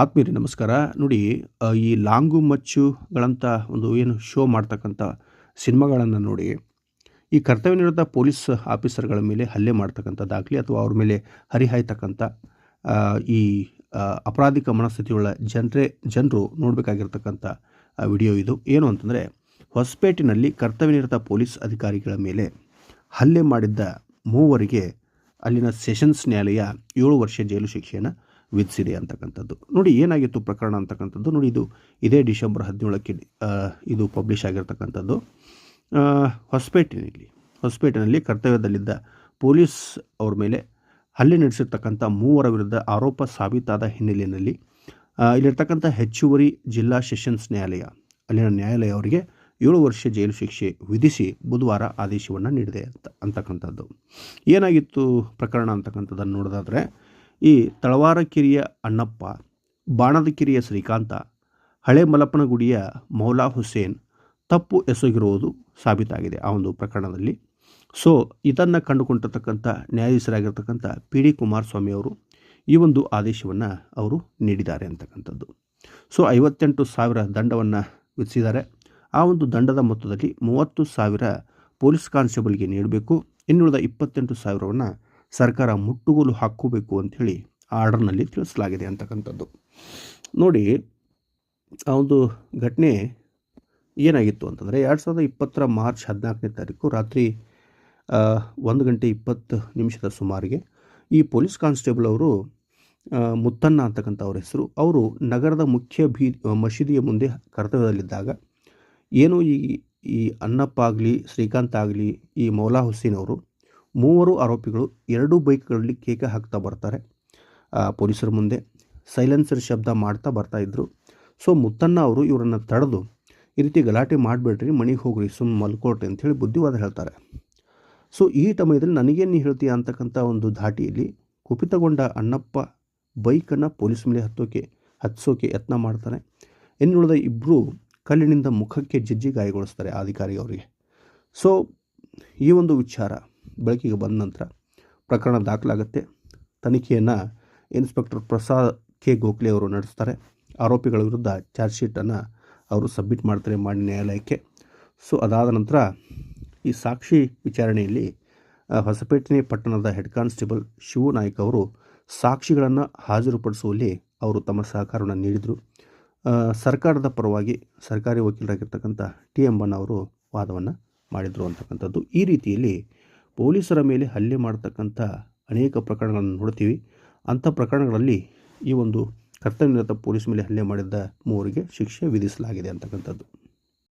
ಆತ್ಮೀಯರೇ, ನಮಸ್ಕಾರ. ನೋಡಿ ಈ ಲಾಂಗು ಮಚ್ಚುಗಳಂಥ ಒಂದು ಏನು ಶೋ ಮಾಡ್ತಕ್ಕಂಥ ಸಿನಿಮಾಗಳನ್ನು ನೋಡಿ, ಈ ಕರ್ತವ್ಯ ನಿರತ ಪೊಲೀಸ್ ಆಫೀಸರ್ಗಳ ಮೇಲೆ ಹಲ್ಲೆ ಮಾಡ್ತಕ್ಕಂಥದ್ದಾಗಲಿ ಅಥವಾ ಅವ್ರ ಮೇಲೆ ಹರಿಹಾಯ್ತಕ್ಕಂಥ ಈ ಅಪರಾಧಿಕ ಮನಸ್ಥಿತಿಯುಳ್ಳ ಜನರೇ, ಜನರು ನೋಡಬೇಕಾಗಿರ್ತಕ್ಕಂಥ ವಿಡಿಯೋ ಇದು. ಏನು ಅಂತಂದರೆ ಹೊಸಪೇಟಿನಲ್ಲಿ ಕರ್ತವ್ಯ ನಿರತ ಪೊಲೀಸ್ ಅಧಿಕಾರಿಗಳ ಮೇಲೆ ಹಲ್ಲೆ ಮಾಡಿದ್ದ ಮೂವರಿಗೆ ಅಲ್ಲಿನ ಸೆಷನ್ಸ್ ನ್ಯಾಯಾಲಯ ಏಳು ವರ್ಷ ಜೈಲು ಶಿಕ್ಷೆಯನ್ನು ವಿಧಿಸಿದೆ ಅಂತಕ್ಕಂಥದ್ದು. ನೋಡಿ, ಏನಾಗಿತ್ತು ಪ್ರಕರಣ ಅಂತಕ್ಕಂಥದ್ದು? ನೋಡಿ, ಇದು ಇದೇ ಡಿಸೆಂಬರ್ ಹದಿನೇಳಕ್ಕೆ ಇದು ಪಬ್ಲಿಷ್ ಆಗಿರ್ತಕ್ಕಂಥದ್ದು. ಹೊಸಪೇಟಿನಲ್ಲಿ ಹೊಸಪೇಟಿನಲ್ಲಿ ಕರ್ತವ್ಯದಲ್ಲಿದ್ದ ಪೊಲೀಸ್ ಅವ್ರ ಮೇಲೆ ಹಲ್ಲೆ ನಡೆಸಿರ್ತಕ್ಕಂಥ ಮೂವರ ವಿರುದ್ಧ ಆರೋಪ ಸಾಬೀತಾದ ಹಿನ್ನೆಲೆಯಲ್ಲಿ ಇಲ್ಲಿರ್ತಕ್ಕಂಥ ಹೆಚ್ಚುವರಿ ಜಿಲ್ಲಾ ಸೆಷನ್ಸ್ ನ್ಯಾಯಾಲಯ, ಅಲ್ಲಿನ ನ್ಯಾಯಾಲಯ ಅವರಿಗೆ ಏಳು ವರ್ಷ ಜೈಲು ಶಿಕ್ಷೆ ವಿಧಿಸಿ ಬುಧವಾರ ಆದೇಶವನ್ನು ನೀಡಿದೆ ಅಂತ ಅಂತಕ್ಕಂಥದ್ದು. ಏನಾಗಿತ್ತು ಪ್ರಕರಣ ಅಂತಕ್ಕಂಥದ್ದನ್ನು ನೋಡೋದಾದರೆ, ಈ ತಳವಾರ ಕಿರಿಯ ಅಣ್ಣಪ್ಪ ಬಾಣದ ಕಿರಿಯ ಶ್ರೀಕಾಂತ, ಹಳೆ ಮಲಪ್ಪನಗುಡಿಯ ಮೌಲಾ ಹುಸೇನ್ ತಪ್ಪು ಎಸಗಿರುವುದು ಸಾಬೀತಾಗಿದೆ ಆ ಒಂದು ಪ್ರಕರಣದಲ್ಲಿ. ಸೊ, ಇದನ್ನು ಕಂಡುಕೊಂಡಿರ್ತಕ್ಕಂಥ ನ್ಯಾಯಾಧೀಶರಾಗಿರ್ತಕ್ಕಂಥ ಪಿ ಡಿ ಕುಮಾರಸ್ವಾಮಿ ಅವರು ಈ ಒಂದು ಆದೇಶವನ್ನು ಅವರು ನೀಡಿದ್ದಾರೆ ಅಂತಕ್ಕಂಥದ್ದು. ಸೊ, ಐವತ್ತೆಂಟು ಸಾವಿರ ದಂಡವನ್ನು ವಿಧಿಸಿದ್ದಾರೆ. ಆ ಒಂದು ದಂಡದ ಮೊತ್ತದಲ್ಲಿ ಮೂವತ್ತು ಸಾವಿರ ಪೊಲೀಸ್ ಕಾನ್ಸ್ಟೇಬಲ್ಗೆ ನೀಡಬೇಕು. ಇನ್ನುಳಿದ ಇಪ್ಪತ್ತೆಂಟು ಸಾವಿರವನ್ನು ಸರ್ಕಾರ ಮುಟ್ಟುಗೋಲು ಹಾಕೋಬೇಕು ಅಂಥೇಳಿ ಆರ್ಡರ್ನಲ್ಲಿ ತಿಳಿಸಲಾಗಿದೆ ಅಂತಕ್ಕಂಥದ್ದು. ನೋಡಿ, ಆ ಒಂದು ಘಟನೆ ಏನಾಗಿತ್ತು ಅಂತಂದರೆ ಎರಡು ಸಾವಿರದ ಇಪ್ಪತ್ತರ ಮಾರ್ಚ್ ಹದಿನಾಲ್ಕನೇ ತಾರೀಕು ರಾತ್ರಿ ಒಂದು ಗಂಟೆ ಇಪ್ಪತ್ತು ನಿಮಿಷದ ಸುಮಾರಿಗೆ ಈ ಪೊಲೀಸ್ ಕಾನ್ಸ್ಟೇಬಲ್ ಅವರು ಮುತ್ತಣ್ಣ ಅಂತಕ್ಕಂಥ ಅವ್ರ ಹೆಸರು, ಅವರು ನಗರದ ಮುಖ್ಯ ಬೀ ಮಸೀದಿಯ ಮುಂದೆ ಕರ್ತವ್ಯದಲ್ಲಿದ್ದಾಗ ಏನು ಈ ಈ ಅಣ್ಣಪ್ಪ ಆಗಲಿ, ಶ್ರೀಕಾಂತ್ ಆಗಲಿ, ಈ ಮೌಲಾ ಹುಸೇನ್ ಅವರು ಮೂವರು ಆರೋಪಿಗಳು ಎರಡೂ ಬೈಕ್ಗಳಲ್ಲಿ ಕೇಕ ಹಾಕ್ತಾ ಬರ್ತಾರೆ. ಪೊಲೀಸರ ಮುಂದೆ ಸೈಲೆನ್ಸರ್ ಶಬ್ದ ಮಾಡ್ತಾ ಬರ್ತಾ ಇದ್ದರು ಸೊ ಮುತ್ತಣ್ಣ ಅವರು ಇವರನ್ನು ತಡೆದು ಈ ರೀತಿ ಗಲಾಟೆ ಮಾಡಬೇಡ್ರಿ ಮಣಿಗೆ ಹೋಗ್ರಿ ಸುಮ್ಮನೆ ಮಲ್ಕೊಳ್ರಿ ಅಂಥೇಳಿ ಬುದ್ಧಿವಾದ ಹೇಳ್ತಾರೆ. ಸೊ ಈ ಸಮಯದಲ್ಲಿ ನನಗೇನು ಹೇಳ್ತೀಯ ಅಂತಕ್ಕಂಥ ಒಂದು ಧಾಟಿಯಲ್ಲಿ ಕುಪಿತಗೊಂಡ ಅಣ್ಣಪ್ಪ ಬೈಕನ್ನು ಪೊಲೀಸ್ ಮೇಲೆ ಹತ್ತೋಕೆ, ಹತ್ಸೋಕೆ ಯತ್ನ ಮಾಡ್ತಾನೆ. ಇನ್ನುಳಿದ ಇಬ್ಬರು ಕಲ್ಲಿನಿಂದ ಮುಖಕ್ಕೆ ಜಜ್ಜಿ ಗಾಯಗೊಳಿಸ್ತಾರೆ ಅಧಿಕಾರಿ ಅವರಿಗೆ. ಸೊ ಈ ಒಂದು ವಿಚಾರ ಬೆಳಕಿಗೆ ಬಂದ ನಂತರ ಪ್ರಕರಣ ದಾಖಲಾಗುತ್ತೆ. ತನಿಖೆಯನ್ನು ಇನ್ಸ್ಪೆಕ್ಟರ್ ಪ್ರಸಾದ್ ಕೆ. ಗೋಖಲೆ ಅವರು ನಡೆಸ್ತಾರೆ. ಆರೋಪಿಗಳ ವಿರುದ್ಧ ಚಾರ್ಜ್ ಶೀಟನ್ನು ಅವರು ಸಬ್ಮಿಟ್ ಮಾಡ್ತಾರೆ ಮಾಡಿ ನ್ಯಾಯಾಲಯಕ್ಕೆ. ಸೊ ಅದಾದ ನಂತರ ಈ ಸಾಕ್ಷಿ ವಿಚಾರಣೆಯಲ್ಲಿ ಹೊಸಪೇಟೆ ಪಟ್ಟಣದ ಹೆಡ್ ಕಾನ್ಸ್ಟೇಬಲ್ ಶಿವು ನಾಯ್ಕ ಅವರು ಸಾಕ್ಷಿಗಳನ್ನು ಹಾಜರುಪಡಿಸುವಲ್ಲಿ ಅವರು ತಮ್ಮ ಸಹಕಾರವನ್ನು ನೀಡಿದರು. ಸರ್ಕಾರದ ಪರವಾಗಿ ಸರ್ಕಾರಿ ವಕೀಲರಾಗಿರ್ತಕ್ಕಂಥ ಟಿ ಎಂಬನ್ ಅವರು ವಾದವನ್ನು ಮಾಡಿದರು ಅಂತಕ್ಕಂಥದ್ದು. ಈ ರೀತಿಯಲ್ಲಿ ಪೊಲೀಸರ ಮೇಲೆ ಹಲ್ಲೆ ಮಾಡತಕ್ಕಂಥ ಅನೇಕ ಪ್ರಕರಣಗಳನ್ನು ನೋಡ್ತೀವಿ. ಅಂಥ ಪ್ರಕರಣಗಳಲ್ಲಿ ಈ ಒಂದು ಕರ್ತವ್ಯನಿರತ ಪೊಲೀಸ್ ಮೇಲೆ ಹಲ್ಲೆ ಮಾಡಿದ್ದ ಮೂವರಿಗೆ ಶಿಕ್ಷೆ ವಿಧಿಸಲಾಗಿದೆ ಅಂತಕ್ಕಂಥದ್ದು.